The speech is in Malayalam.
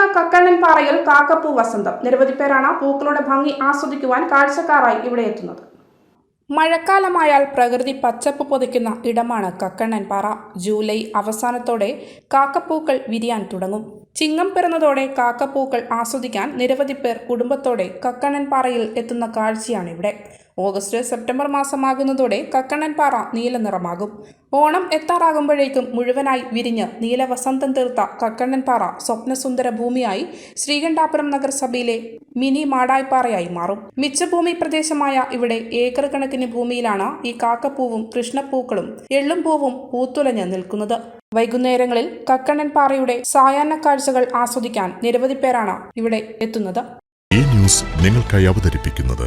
ഇടുങ്ങ കക്കണ്ണൻ പാറയിൽ കാക്കപ്പൂ വസന്തം. നിരവധി പേരാണ് പൂക്കളുടെ ഭംഗി ആസ്വദിക്കുവാൻ കാഴ്ചക്കാരായി ഇവിടെ എത്തുന്നത്. മഴക്കാലമായാൽ പ്രകൃതി പച്ചപ്പ് പൊതിക്കുന്ന ഇടമാണ് കക്കണ്ണൻ പാറ. ജൂലൈ അവസാനത്തോടെ കാക്കപ്പൂക്കൾ വിരിയാൻ തുടങ്ങും. ചിങ്ങം പിറന്നതോടെ കാക്കപ്പൂക്കൾ ആസ്വദിക്കാൻ നിരവധി പേർ കുടുംബത്തോടെ കക്കണ്ണൻ പാറയിൽ എത്തുന്ന കാഴ്ചയാണ് ഇവിടെ. ഓഗസ്റ്റ് സെപ്റ്റംബർ മാസമാകുന്നതോടെ കക്കണ്ണൻപാറ നീല നിറമാകും. ഓണം എത്താറാകുമ്പോഴേക്കും മുഴുവനായി വിരിഞ്ഞ് നീലവസന്തം തീർത്ത കക്കണ്ണൻപാറ സ്വപ്നസുന്ദര ഭൂമിയായി ശ്രീകണ്ഠാപുരം നഗരസഭയിലെ മിനി മാടായിപ്പാറയായി മാറും. മിച്ചഭൂമി പ്രദേശമായ ഇവിടെ ഏക്കർ കണക്കിന് ഭൂമിയിലാണ് ഈ കാക്കപ്പൂവും കൃഷ്ണപ്പൂക്കളും എള്ളും പൂവും പൂത്തുലഞ്ഞ് നിൽക്കുന്നത്. വൈകുന്നേരങ്ങളിൽ കക്കണ്ണൻപാറയുടെ സായാഹ്ന കാഴ്ചകൾ ആസ്വദിക്കാൻ നിരവധി പേരാണ് ഇവിടെ എത്തുന്നത്. ഈ ന്യൂസ് നിങ്ങൾക്കായി അവതരിപ്പിക്കുന്നത്